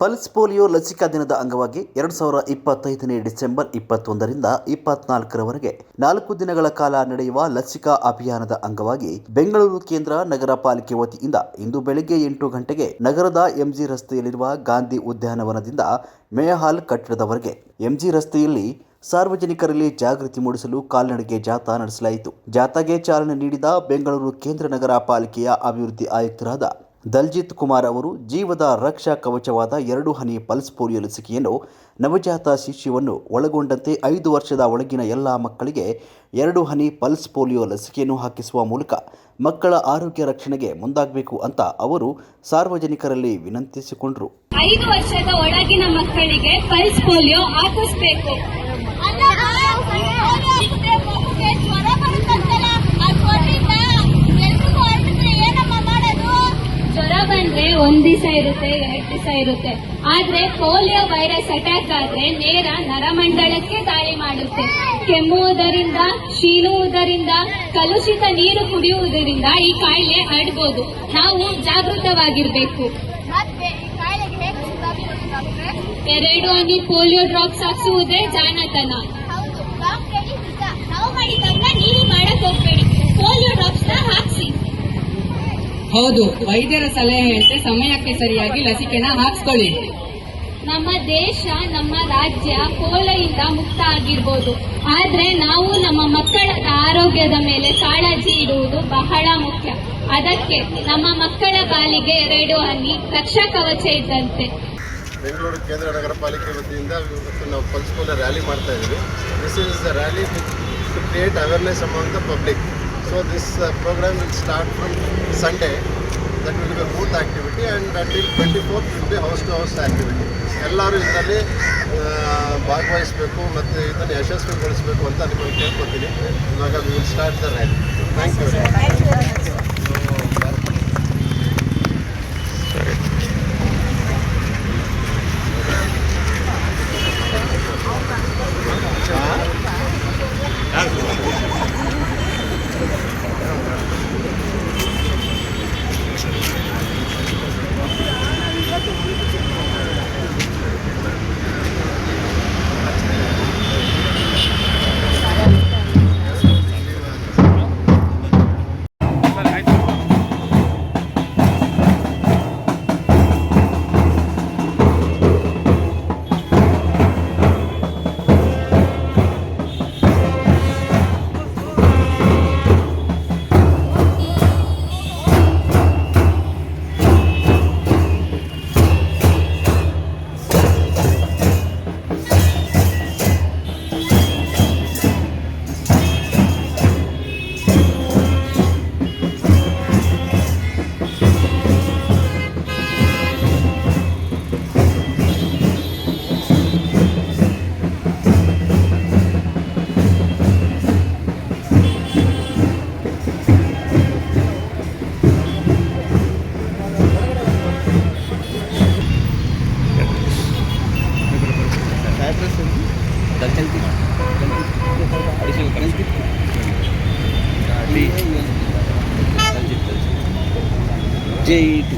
Pulse polio ಲಸಿಕಾ ದಿನದ ಅಂಗವಾಗಿ ಎರಡು ಸಾವಿರ ಇಪ್ಪತ್ತೈದನೇ ಡಿಸೆಂಬರ್ ಇಪ್ಪತ್ತೊಂದರಿಂದ ಇಪ್ಪತ್ನಾಲ್ಕರವರೆಗೆ ನಾಲ್ಕು ದಿನಗಳ ಕಾಲ ನಡೆಯುವ ಲಸಿಕಾ ಅಭಿಯಾನದ ಅಂಗವಾಗಿ ಬೆಂಗಳೂರು ಕೇಂದ್ರ ನಗರ ಪಾಲಿಕೆ ವತಿಯಿಂದ ಇಂದು ಬೆಳಗ್ಗೆ ಎಂಟು ಗಂಟೆಗೆ ನಗರದ ಎಂಜಿ ರಸ್ತೆಯಲ್ಲಿರುವ ಗಾಂಧಿ ಉದ್ಯಾನವನದಿಂದ ಮೇಹಾಲ್ ಕಟ್ಟಡದವರೆಗೆ ಎಂಜಿ ರಸ್ತೆಯಲ್ಲಿ ಸಾರ್ವಜನಿಕರಲ್ಲಿ ಜಾಗೃತಿ ಮೂಡಿಸಲು ಕಾಲ್ನಡಿಗೆ ಜಾಥಾ ನಡೆಸಲಾಯಿತು. ಜಾಥಾಗೆ ಚಾಲನೆ ನೀಡಿದ ಬೆಂಗಳೂರು ಕೇಂದ್ರ ನಗರ ಪಾಲಿಕೆಯ ಅಭಿವೃದ್ಧಿ ಆಯುಕ್ತರಾದ ದಲ್ಜಿತ್ ಕುಮಾರ್ ಅವರು ಜೀವದ ರಕ್ಷಾ ಕವಚವಾದ ಎರಡು ಹನಿ ಪಲ್ಸ್ ಪೋಲಿಯೋ ಲಸಿಕೆಯನ್ನು ನವಜಾತ ಶಿಶುವನ್ನು ಒಳಗೊಂಡಂತೆ ಐದು ವರ್ಷದ ಒಳಗಿನ ಎಲ್ಲ ಮಕ್ಕಳಿಗೆ ಎರಡು ಹನಿ ಪಲ್ಸ್ ಪೋಲಿಯೋ ಲಸಿಕೆಯನ್ನು ಹಾಕಿಸುವ ಮೂಲಕ ಮಕ್ಕಳ ಆರೋಗ್ಯ ರಕ್ಷಣೆಗೆ ಮುಂದಾಗಬೇಕು ಅಂತ ಅವರು ಸಾರ್ವಜನಿಕರಲ್ಲಿ ವಿನಂತಿಸಿಕೊಂಡರು. ಐದು ವರ್ಷದ ಮಕ್ಕಳಿಗೆ ಪಲ್ಸ್ ಪೋಲಿಯೋ ದಿವಸ ಇರುತ್ತೆ ಎರಡ್ ದಿವಸ ಇರುತ್ತೆ. ಆದ್ರೆ ಪೋಲಿಯೋ ವೈರಸ್ ಅಟ್ಯಾಕ್ ಆದ್ರೆ ನೇರ ನರಮಂಡಲಕ್ಕೆ ದಾಳಿ ಮಾಡುತ್ತೆ. ಕೆಮ್ಮುವುದರಿಂದ ಶೀನುವುದರಿಂದ ಕಲುಷಿತ ನೀರು ಕುಡಿಯುವುದರಿಂದ ಈ ಕಾಯಿಲೆ ಹರಡ್ಬೋದು. ನಾವು ಜಾಗೃತವಾಗಿರ್ಬೇಕು. ಎರಡು ಹನಿ ಪೋಲಿಯೋ ಡ್ರಾಪ್ಸ್ ಹಾಕ್ಸುವುದೇ ಜಾಣತನ ಹೌದು ಡಾಕ್ಟ್ರೆ ನಿಜ ನಾವು ಮಾಡಿದ್ದನ್ನ ನೀವು ಮಾಡಕ್ ಹೋಗ್ಬೇಡಿ ಪೋಲಿಯೋ ಡ್ರಾಪ್ಸ್ನ ಹಾಕ್ಸಿ ಹೌದು ವೈದ್ಯರ ಸಲಹೆಯಂತೆ ಸಮಯಕ್ಕೆ ಸರಿಯಾಗಿ ಲಸಿಕೆನ ಹಾಕ್ಸ್ಕೊಳ್ಳಿ. ನಮ್ಮ ದೇಶ ನಮ್ಮ ರಾಜ್ಯ ಕೋಲೆಯಿಂದ ಮುಕ್ತ ಆಗಿರ್ಬೋದು. ಆದ್ರೆ ನಾವು ನಮ್ಮ ಮಕ್ಕಳ ಆರೋಗ್ಯದ ಮೇಲೆ ಕಾಳಜಿ ಇಡುವುದು ಬಹಳ ಮುಖ್ಯ. ಅದಕ್ಕೆ ನಮ್ಮ ಮಕ್ಕಳ ಬಾಲಿಗೆ ಎರಡು ಹನಿ ರಕ್ಷಾ ಕವಚ ಇದ್ದಂತೆ. ಬೆಂಗಳೂರು ಕೇಂದ್ರ ನಗರ ಪಾಲಿಕೆ ವತಿಯಿಂದ ನಾವು ಪಲ್ಸ್ ಪೋಲಿಯೋ ರ್ಯಾಲಿ ಮಾಡ್ತಾ ಇದ್ದೀವಿ. This is the rally to create awareness amount the public so this programme will start from Sunday that will be booth activity and until twenty fourth will be house to house activity ಎಲ್ಲರೂ ಇದರಲ್ಲಿ ಭಾಗವಹಿಸಬೇಕು ಮತ್ತು ಇದನ್ನು ಯಶಸ್ವಿಗೊಳಿಸಬೇಕು ಅಂತ ನಿಮಗೆ ಕೇಳ್ಕೊತೀನಿ. ಇವಾಗ will start the rally thank you jeito.